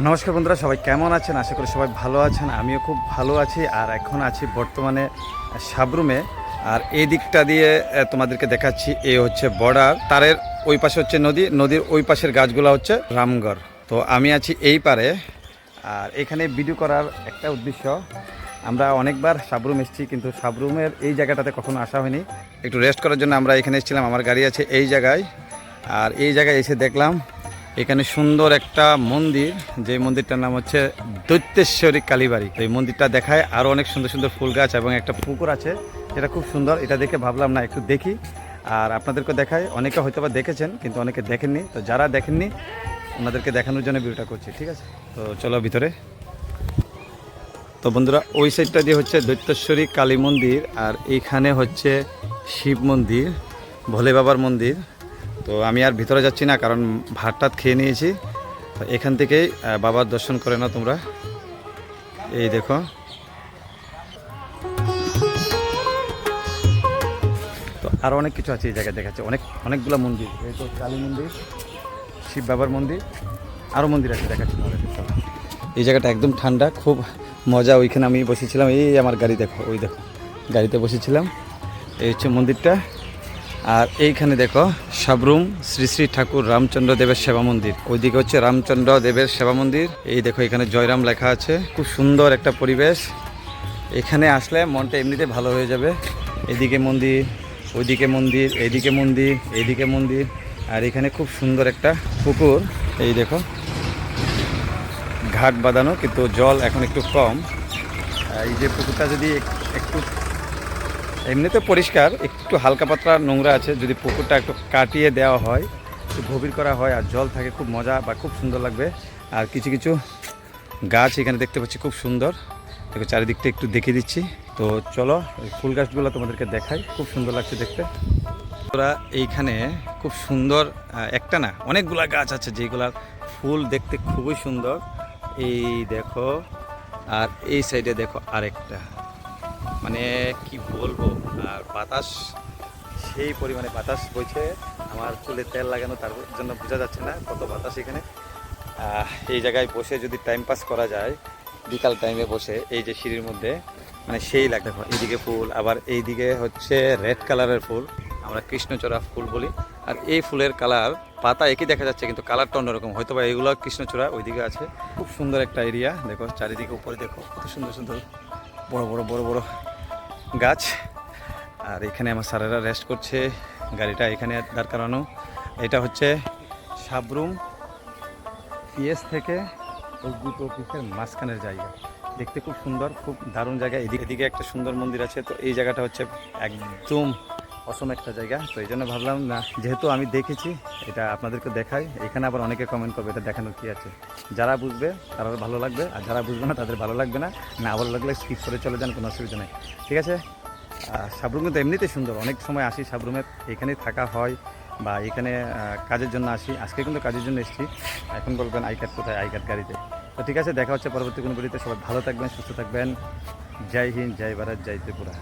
নমস্কার বন্ধুরা, সবাই কেমন আছেন? আশা করি সবাই ভালো আছেন, আমিও খুব ভালো আছি, আর এখন আছি বর্তমানে সাবরুমে। আর এই দিকটা দিয়ে তোমাদেরকে দেখাচ্ছি, এ হচ্ছে বর্ডার। তারের ওই পাশে হচ্ছে নদী, নদীর ওই পাশের গাছগুলো হচ্ছে রামগড়। তো আমি আছি এই পারে, আর এখানে ভিডিও করার একটা উদ্দেশ্য, আমরা অনেকবার সাবরুম এসেছি, কিন্তু সাবরুমের এই জায়গাটাতে কখনো আসা হয়নি। একটু রেস্ট করার জন্য আমরা এখানে এসেছিলাম, আমার গাড়ি আছে এই জায়গায়। আর এই জায়গায় এসে দেখলাম এখানে সুন্দর একটা মন্দির, যে মন্দিরটার নাম হচ্ছে দৈত্যেশ্বরী কালীবাড়ি। এই মন্দিরটা দেখায় আরও অনেক সুন্দর সুন্দর ফুল গাছ এবং একটা পুকুর আছে, যেটা খুব সুন্দর। এটা দেখে ভাবলাম, না, একটু দেখি। আর আপনাদেরকে দেখায়, অনেকে হয়তো বা দেখেছেন, কিন্তু অনেকে দেখেননি। তো যারা দেখেননি, ওনাদেরকে দেখানোর জন্য ভিডিওটা করছি, ঠিক আছে? তো চলো ভিতরে। তো বন্ধুরা, ওই সাইডটা দিয়ে হচ্ছে দৈত্যেশ্বরী কালী মন্দির, আর এইখানে হচ্ছে শিব মন্দির, ভোলে বাবার মন্দির। তো আমি আর ভিতরে যাচ্ছি না, কারণ ভাত টাত খেয়ে নিয়েছি। তো এখান থেকেই বাবার দর্শন করে না তোমরা। এই দেখো। তো আরও অনেক কিছু আছে এই জায়গায় দেখাচ্ছে। অনেক, অনেকগুলো মন্দির। এই তো কালী মন্দির, শিব বাবার মন্দির আরও মন্দির আছে দেখাচ্ছি এই জায়গাটা একদম ঠান্ডা, খুব মজা। ওইখানে আমি বসেছিলাম। এই আমার গাড়ি দেখো, ওই দেখো, গাড়িতে বসেছিলাম। এই হচ্ছে মন্দিরটা। আর এইখানে দেখো সাবরুম শ্রী শ্রী ঠাকুর রামচন্দ্র দেবের সেবা মন্দির। ওইদিকে হচ্ছে রামচন্দ্র দেবের সেবা মন্দির। এই দেখো, এখানে জয়রাম লেখা আছে। খুব সুন্দর একটা পরিবেশ। এখানে আসলে মনটা এমনিতে ভালো হয়ে যাবে। এদিকে মন্দির, ওইদিকে মন্দির এইদিকে মন্দির এইদিকে মন্দির। আর এখানে খুব সুন্দর একটা পুকুর। এই দেখো, ঘাট বাঁধানো, কিন্তু জল এখন একটু কম। এই যে পুকুরটা যদি একটু এমনিতে পরিষ্কার, একটু হালকা পাতলা নোংরা আছে, যদি পুকুরটা একটু কাটিয়ে দেওয়া হয়, একটু গভীর করা হয় আর জল থাকে, খুব মজা বা খুব সুন্দর লাগবে। আর কিছু কিছু গাছ এখানে দেখতে পাচ্ছি খুব সুন্দর। দেখো, চারিদিকটা একটু দেখিয়ে দিচ্ছি। তো চলো ফুল গাছগুলো তোমাদেরকে দেখাই, খুব সুন্দর লাগছে দেখতে। তোরা এইখানে খুব সুন্দর একটা না, অনেকগুলা গাছ আছে যেগুলার ফুল দেখতে খুবই সুন্দর। এই দেখো, আর এই সাইডে দেখো আরেকটা। মানে কি বলব, আর বাতাস, সেই পরিমাণে বাতাস বইছে। আমার চুলে তেল লাগানো, তার জন্য বোঝা যাচ্ছে না কত বাতাস এখানে। এই জায়গায় বসে যদি টাইম পাস করা যায়, বিকাল টাইমে বসে, এই যে সিঁড়ির মধ্যে মানে সেই লাগে এইদিকে ফুল, আবার এইদিকে হচ্ছে রেড কালারের ফুল, আমরা কৃষ্ণচূড়া ফুল বলি। আর এই ফুলের কালার পাতা একই দেখা যাচ্ছে, কিন্তু কালারটা অন্যরকম। হয়তো বা এইগুলো কৃষ্ণচূড়া, ওইদিকে আছে। খুব সুন্দর একটা এরিয়া দেখো, চারিদিকে উপরে দেখো, কত সুন্দর সুন্দর, বড় বড় বড় বড় গাছ। আর এখানে আমার স্যারেরা রেস্ট করছে। গাড়িটা এখানে দাঁড় করানো। এটা হচ্ছে সাবরুম পিএস থেকে ওই অফিসের মাঝখানের জায়গা। দেখতে খুব সুন্দর, খুব দারুণ জায়গা। এদিকে এদিকে একটা সুন্দর মন্দির আছে। তো এই জায়গাটা হচ্ছে একদম অসম একটা জায়গা, তো এই জন্য ভাবলাম, না, যেহেতু আমি দেখেছি, এটা আপনাদেরকে দেখাই। এখানে আবার অনেকে কমেন্ট করবে, এটা দেখানোর কী আছে? যারা বুঝবে, তারা ভালো লাগবে, আর যারা বুঝবে না, তাদের ভালো লাগবে না। না, ভালো লাগলে স্কিপ করে চলে যান, কোনো অসুবিধা নেই। ঠিক আছে? সাবরুম কিন্তু এমনিতে সুন্দর। অনেক সময় আসি সাবরুমে, এখানেই থাকা হয়, বা এখানে কাজের জন্য আসি। আজকে কিন্তু কাজের জন্য এসেছি। এখন বলবেন আই কার্ড কোথায়? আই কার্ড গাড়িতে। তো ঠিক আছে, দেখা হচ্ছে পরবর্তী কোনো ভিডিওতে সবাই ভালো থাকবেন, সুস্থ থাকবেন। জয় হিন্দ, জয় ভারত, জয় ত্রিপুরা।